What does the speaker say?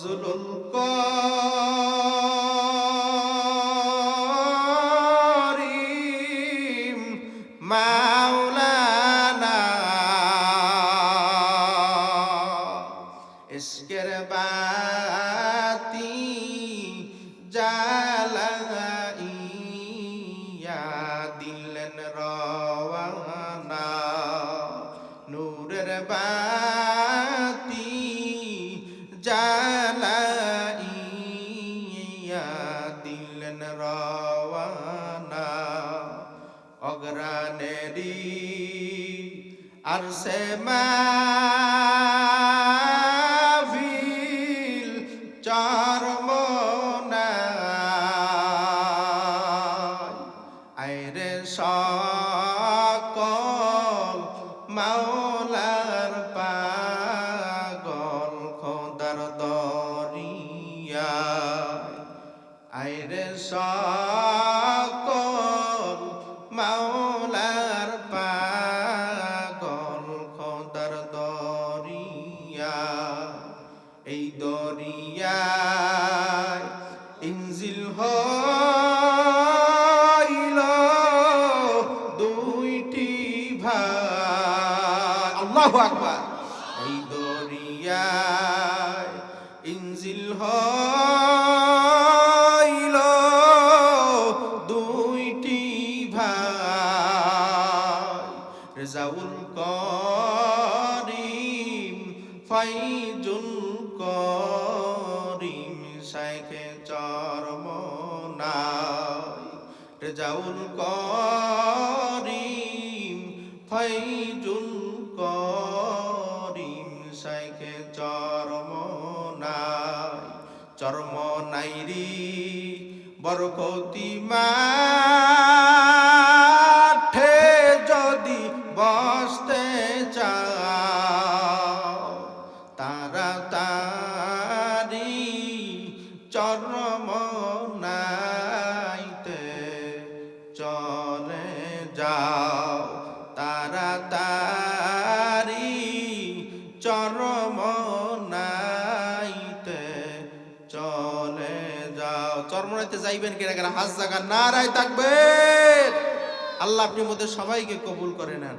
ফজলুল করিম মাওলানা ইশকের বাতি জ্বালাইয়া দিলেন রওয়ানা নূরের বাতি দিলেন রওয়ানা অগ্রানেরি আর সে মাহফিল চরমনায় আইরে সকল মাওলার আইরে সকল মাওলার পাগল খোদার দরিয়া। এই দরিয়ায় ইনজিল হইল দুইটি ভাই আল্লাহু আকবার। এই দরিয়ায় ইনজিল হইল রেজাউল করিম, ফাইজুল করিম, শাইখে চরমনাই। রেজাউল করিম, ফাইজুল করিম, শাইখে চরমনাই। চরমনাইরি বরকতি মাঠে বসতে চাও তারা তারি চরম নাইতে চলে যাও তারা তারি চরম নাইতে চলে যাও। চরমনাইতে যাইবেন কিনা কিনা হাজ জায়গা নারায় থাকবেন। আল্লাহ আপনি মধ্যে সবাইকে কবুল করে নেন।